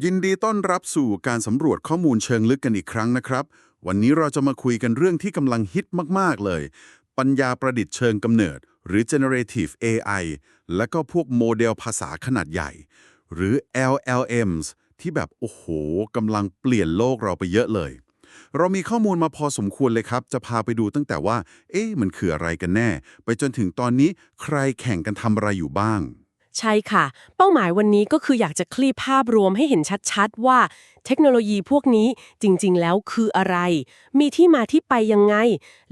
ยินดีต้อนรับสู่การสำรวจข้อมูลเชิงลึกกันอีกครั้งนะครับ วันนี้เราจะมาคุยกันเรื่องที่กำลังฮิตมาก ๆ เลย ปัญญาประดิษฐ์เชิงกำเนิด หรือ generative AI และก็พวกโมเดลภาษาขนาดใหญ่ หรือ LLMs ที่แบบ โอ้โหกำลังเปลี่ยนโลกเราไปเยอะเลย เรามีข้อมูลมาพอสมควรเลยครับ จะพาไปดูตั้งแต่ว่า เอ๊ะมันคืออะไรกันแน่ ไปจนถึงตอนนี้ใครแข่งกันทำอะไรอยู่บ้าง ใช่ค่ะ เป้าหมายวันนี้ก็คืออยากจะคลี่ภาพรวมให้เห็นชัดๆ ว่า เทคโนโลยีพวกนี้จริงๆ แล้วคืออะไร มีที่มาที่ไปยังไง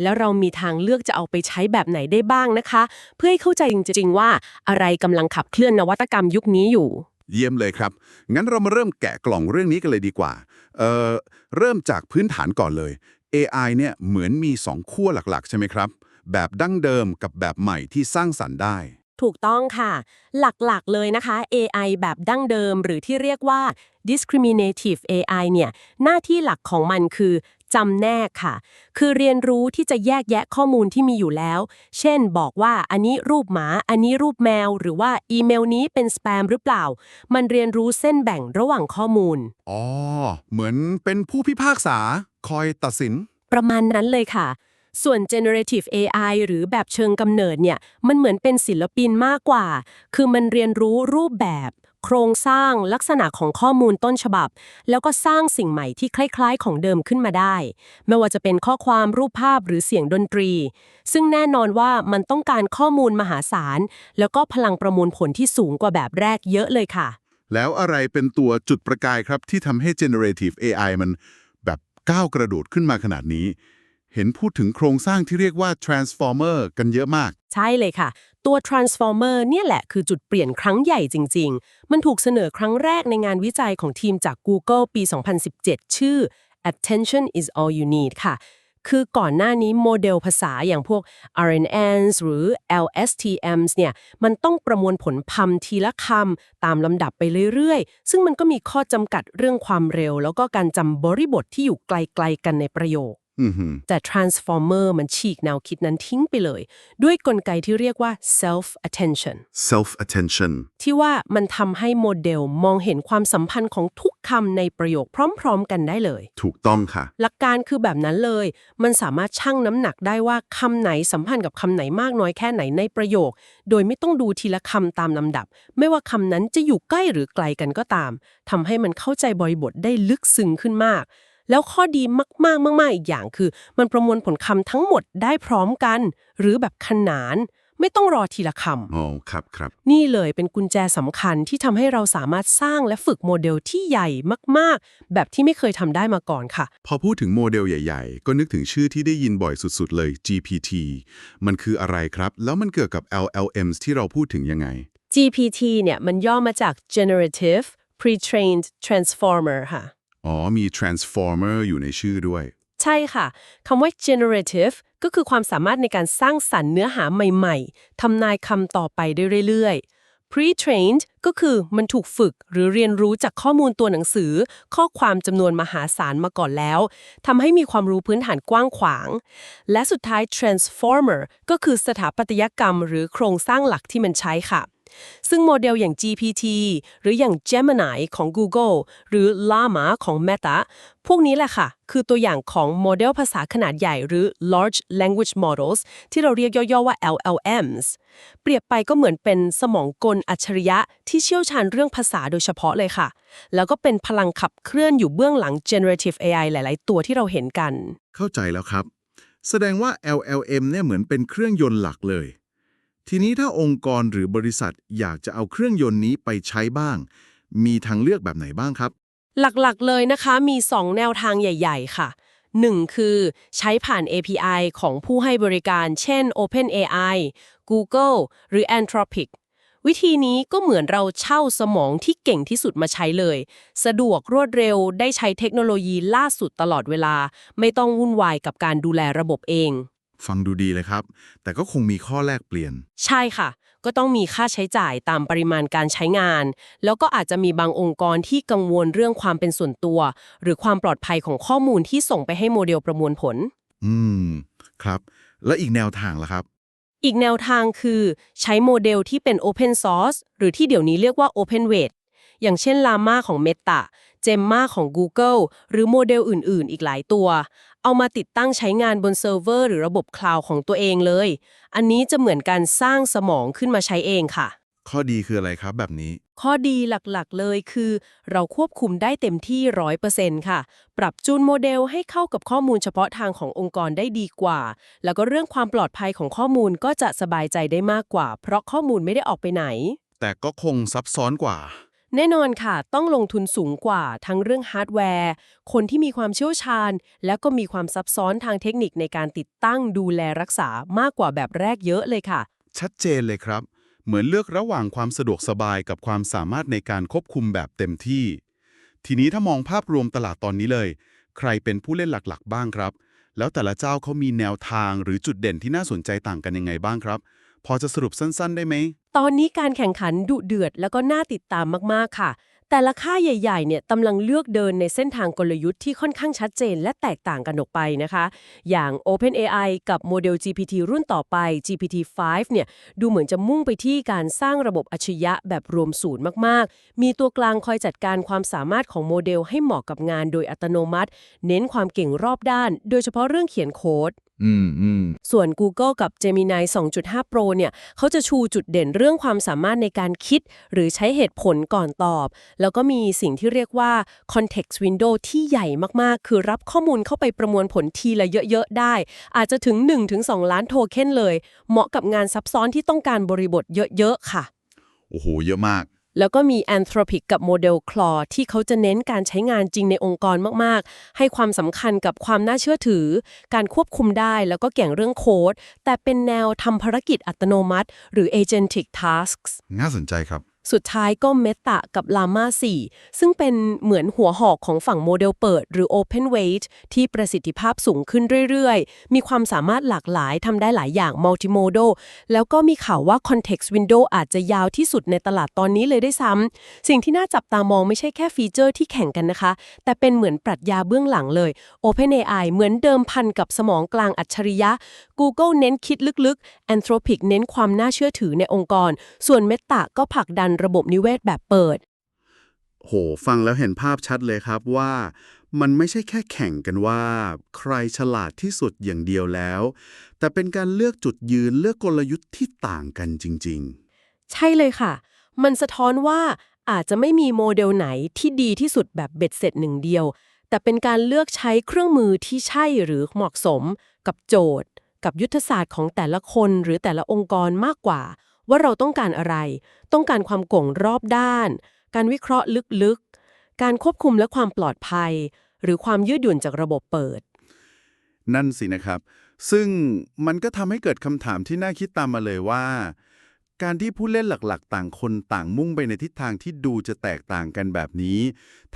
แล้วเรามีทางเลือกจะเอาไปใช้แบบไหนได้บ้างนะคะ เพื่อให้เข้าใจจริงๆ ว่าอะไรกำลังขับเคลื่อนนวัตกรรมยุคนี้อยู่ เยี่ยมเลยครับ งั้นเรามาเริ่มแกะกล่องเรื่องนี้กันเลยดีกว่าเอ่อเริ่มจากพื้นฐานก่อนเลย AI เนี่ยเหมือนมีสองขั้วหลักๆ ใช่ไหมครับ แบบดั้งเดิมกับแบบใหม่ที่สร้างสรรค์ได้ ถูกต้องค่ะ หลักๆเลยนะคะ AI แบบดั้งเดิมหรือที่เรียกว่า discriminative AI เนี่ยหน้าที่หลักของมันคือจำแนกค่ะ คือเรียนรู้ที่จะแยกแยะข้อมูลที่มีอยู่แล้ว เช่นบอกว่าอันนี้รูปหมา อันนี้รูปแมว หรือว่าอีเมลนี้เป็นสแปมหรือเปล่า มันเรียนรู้เส้นแบ่งระหว่างข้อมูล อ๋อ เหมือนเป็นผู้พิพากษา คอยตัดสิน ประมาณนั้นเลยค่ะ ส่วน generative AI หรือแบบเชิงกำเนิดเนี่ย มันเหมือนเป็นศิลปินมากกว่า คือมันเรียนรู้รูปแบบ โครงสร้างลักษณะของข้อมูลต้นฉบับ แล้วก็สร้างสิ่งใหม่ที่คล้าย ๆ ของเดิมขึ้นมาได้ ไม่ว่าจะเป็นข้อความรูปภาพหรือเสียงดนตรี ซึ่งแน่นอนว่ามันต้องการข้อมูลมหาศาล แล้วก็พลังประมวลผลที่สูงกว่าแบบแรกเยอะเลยค่ะ แล้วอะไรเป็นตัวจุดประกายครับที่ทำให้ generative AI มันแบบก้าวกระโดดขึ้นมาขนาดนี้ เห็นพูดถึงโครงสร้างที่เรียกว่า transformer กันเยอะมาก ใช่เลยค่ะ ตัว transformer เนี่ยแหละคือจุดเปลี่ยนครั้งใหญ่จริง ๆ มันถูกเสนอครั้งแรกในงานวิจัยของทีมจาก Google ปี 2017 ชื่อ attention is all you need ค่ะ คือก่อนหน้านี้โมเดลภาษาอย่างพวก RNNs หรือ LSTMs เนี่ย มันต้องประมวลผลพำทีละคำตามลำดับไปเรื่อยๆ ซึ่งมันก็มีข้อจำกัดเรื่องความเร็ว แล้วก็การจำบริบทที่อยู่ไกลๆกันในประโยค แต่ transformer มันฉีกแนวคิดนั้นทิ้งไปเลย ด้วยกลไกที่เรียกว่า self attention self attention ที่ว่ามันทำให้โมเดลมองเห็นความสัมพันธ์ของทุกคำในประโยคพร้อม ๆ กันได้เลย ถูกต้องค่ะ หลักการคือแบบนั้นเลย มันสามารถชั่งน้ำหนักได้ว่าคำไหนสัมพันธ์กับคำไหนมากน้อยแค่ไหนในประโยค โดยไม่ต้องดูทีละคำตามลำดับ ไม่ว่าคำนั้นจะอยู่ใกล้หรือไกลกันก็ตามทำให้มันเข้าใจบริบทได้ลึกซึ้งขึ้นมาก แล้วข้อดีมากๆมากๆอีกอย่างคือ มันประมวลผลคำทั้งหมดได้พร้อมกัน หรือแบบขนาน ไม่ต้องรอทีละคำอ๋อครับครับนี่เลยเป็นกุญแจสำคัญที่ทำให้เราสามารถสร้างและฝึกโมเดลที่ใหญ่มากๆ แบบที่ไม่เคยทำได้มาก่อนค่ะ พอพูดถึงโมเดลใหญ่ๆ ก็นึกถึงชื่อที่ได้ยินบ่อยสุดๆ เลย GPT มันคืออะไรครับ แล้วมันเกี่ยวกับ LLMs ที่เราพูดถึงยังไง GPT เนี่ยมันย่อมาจาก Generative Pre-trained Transformer ค่ะ อ๋อ มี transformer อยู่ในชื่อด้วย ใช่ค่ะ คำว่า generative ก็คือความสามารถในการสร้างสรรค์เนื้อหาใหม่ๆ ทำนายคำต่อไปได้เรื่อยๆ pre-trained ก็คือมันถูกฝึกหรือเรียนรู้จากข้อมูลตัวหนังสือ ข้อความจำนวนมหาศาลมาก่อนแล้วทำให้มีความรู้พื้นฐานกว้างขวาง และสุดท้าย transformer ก็คือสถาปัตยกรรม หรือโครงสร้างหลักที่มันใช้ค่ะ ซึ่งโมเดลอย่าง GPT หรืออย่าง Gemini ของ Google หรือ Llama ของ Meta พวกนี้แหละค่ะ คือตัวอย่างของโมเดลภาษาขนาดใหญ่หรือ Large Language Models ที่เราเรียกย่อ ๆ ว่า LLMs เปรียบไปก็เหมือนเป็นสมองกลอัจฉริยะที่เชี่ยวชาญเรื่องภาษาโดยเฉพาะเลยค่ะ แล้วก็เป็นพลังขับเคลื่อนอยู่เบื้องหลัง generative AI หลาย ๆ ตัวที่เราเห็นกัน เข้าใจแล้วครับ แสดงว่า LLM เนี่ยเหมือนเป็นเครื่องยนต์หลักเลย ทีนี้ถ้าองค์กรหรือบริษัทอยากจะเอาเครื่องยนต์นี้ไปใช้บ้าง มีทางเลือกแบบไหนบ้างครับ หลักๆเลยนะคะมี 2 แนวทางใหญ่ ๆ ค่ะ 1. คือใช้ผ่าน API ของผู้ให้บริการ เช่น OpenAI Google หรือ Anthropic วิธีนี้ก็เหมือนเราเช่าสมองที่เก่งที่สุดมาใช้เลย สะดวกรวดเร็วได้ใช้เทคโนโลยีล่าสุดตลอดเวลา ไม่ต้องวุ่นวายกับการดูแลระบบเอง ฟังดูดีเลยครับ แต่ก็คงมีข้อแลกเปลี่ยน ใช่ค่ะ ก็ต้องมีค่าใช้จ่ายตามปริมาณการใช้งาน แล้วก็อาจจะมีบางองค์กรที่กังวลเรื่องความเป็นส่วนตัว หรือความปลอดภัยของข้อมูลที่ส่งไปให้โมเดลประมวลผล อืม ครับ แล้วอีกแนวทางล่ะครับ อีกแนวทางคือใช้โมเดลที่เป็น Open Source หรือที่เดี๋ยวนี้เรียกว่า Open Weight อย่างเช่น Llama ของ Meta Gemma ของ Google หรือโมเดลอื่นๆ อีกหลายตัว เอามาติดตั้งใช้งานบนเซิร์ฟเวอร์หรือระบบคลาวด์ของตัวเองเลย อันนี้จะเหมือนการสร้างสมองขึ้นมาใช้เองค่ะ ข้อดีคืออะไรครับแบบนี้ ข้อดีหลักๆ เลยคือ เราควบคุมได้เต็มที่ 100%ค่ะ ปรับจูนโมเดลให้เข้ากับข้อมูลเฉพาะทางขององค์กรได้ดีกว่า แล้วก็เรื่องความปลอดภัยของข้อมูลก็จะสบายใจได้มากกว่า เพราะข้อมูลไม่ได้ออกไปไหน แต่ก็คงซับซ้อนกว่า แน่นอนค่ะ ต้องลงทุนสูงกว่าทั้งเรื่องฮาร์ดแวร์ คนที่มีความเชี่ยวชาญ และก็มีความซับซ้อนทางเทคนิคในการติดตั้งดูแลรักษามากกว่าแบบแรกเยอะเลยค่ะ ชัดเจนเลยครับ เหมือนเลือกระหว่างความสะดวกสบายกับความสามารถในการควบคุมแบบเต็มที่ ทีนี้ถ้ามองภาพรวมตลาดตอนนี้เลย ใครเป็นผู้เล่นหลักๆ บ้างครับ แล้วแต่ละเจ้าเขามีแนวทางหรือจุดเด่นที่น่าสนใจต่างกันยังไงบ้างครับ พอจะสรุปสั้น ๆ ได้ไหม ตอนนี้การแข่งขันดุเดือดแล้วก็น่าติดตามมากๆค่ะ แต่ละค่ายใหญ่ๆเนี่ยกำลังเลือกเดินในเส้นทางกลยุทธ์ที่ค่อนข้างชัดเจนและแตกต่างกันออกไปนะคะ อย่าง OpenAI กับโมเดล GPT รุ่นต่อไป GPT-5 เนี่ยดูเหมือนจะมุ่งไปที่การสร้างระบบอัจฉริยะแบบรวมศูนย์มากๆ มีตัวกลางคอยจัดการความสามารถของโมเดลให้เหมาะกับงานโดยอัตโนมัติ เน้นความเก่งรอบด้าน โดยเฉพาะเรื่องเขียนโค้ด อืมอืมส่วน Google กับ Gemini 2.5 Pro เนี่ยเขาจะชูจุดเด่นเรื่องความสามารถในการคิด หรือใช้เหตุผลก่อนตอบ แล้วก็มีสิ่งที่เรียกว่า context window ที่ใหญ่มาก ๆ คือรับข้อมูลเข้าไปประมวลผลทีละเยอะ ๆ ได้ อาจจะถึง 1-2 ล้านโทเค็นเลย เหมาะกับงานซับซ้อนที่ต้องการบริบทเยอะ ๆ ค่ะ โอ้โห เยอะมาก แล้วก็มี Anthropic กับโมเดล Claude ที่เขาจะเน้นการใช้งานจริงในองค์กรมาก ๆ ให้ความสำคัญกับความน่าเชื่อถือ การควบคุมได้แล้วก็เก่งเรื่องโค้ด แต่เป็นแนวทำภารกิจอัตโนมัติ หรือ agentic tasks น่าสนใจครับ สุดท้ายก็ Meta กับ Llama 4ซึ่งเป็นเหมือนหัวหอกของฝั่งโมเดลเปิด หรือ Open Weight ที่ประสิทธิภาพสูงขึ้นเรื่อยๆ มีความสามารถหลากหลายทำได้หลายอย่าง multimodal แล้วก็มีข่าวว่า context window อาจจะยาวที่สุดในตลาดตอนนี้เลยได้ซ้ำ สิ่งที่น่าจับตามองไม่ใช่แค่ฟีเจอร์ที่แข่งกันนะคะ แต่เป็นเหมือนปรัชญาเบื้องหลังเลย OpenAI เหมือนเดิมพันกับสมองกลางอัจฉริยะ Google เน้นคิดลึกๆ Anthropic เน้นความน่าเชื่อถือในองค์กร ส่วน Meta ก็ผลักดันระบบนิเวศแบบเปิด โห ฟังแล้วเห็นภาพชัดเลยครับว่ามันไม่ใช่แค่แข่งกันว่า ใครฉลาดที่สุดอย่างเดียวแล้ว แต่เป็นการเลือกจุดยืนเลือกกลยุทธ์ที่ต่างกันจริงใช่เลยค่ะ มันสะท้อนว่าอาจจะไม่มีโมเดลไหนที่ดีที่สุดแบบเบ็ดเสร็จหนึ่งเดียว แต่เป็นการเลือกใช้เครื่องมือที่ใช่หรือเหมาะสม กับโจทย์ กับยุทธศาสตร์ของแต่ละคนหรือแต่ละองค์กรมากกว่า ว่าเราต้องการอะไร ต้องการความโก่งรอบด้าน การวิเคราะห์ลึกๆ การควบคุมและความปลอดภัย หรือความยืดหยุ่นจากระบบเปิด นั่นสินะครับ ซึ่งมันก็ทำให้เกิดคำถามที่น่าคิดตามมาเลยว่า การที่ผู้เล่นหลักๆ ต่างคนต่างมุ่งไปในทิศทางที่ดูจะแตกต่างกันแบบนี้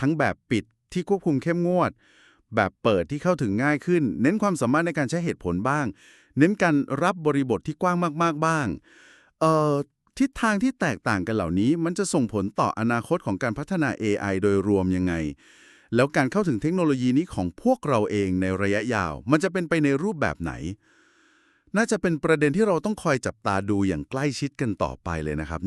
ทั้งแบบปิดที่ควบคุมเข้มงวด แบบเปิดที่เข้าถึงง่ายขึ้น เน้นความสามารถในการใช้เหตุผลบ้าง เน้นการรับบริบทที่กว้างมากๆบ้าง เอ่อทิศทางที่แตกต่างกันเหล่านี้ มันจะส่งผลต่ออนาคตของการพัฒนา AI โดยรวมยังไง แล้วการเข้าถึงเทคโนโลยีนี้ของพวกเราเองในระยะยาว มันจะเป็นไปในรูปแบบไหน น่าจะเป็นประเด็นที่เราต้องคอยจับตาดูอย่างใกล้ชิดกันต่อไปเลยนะครับ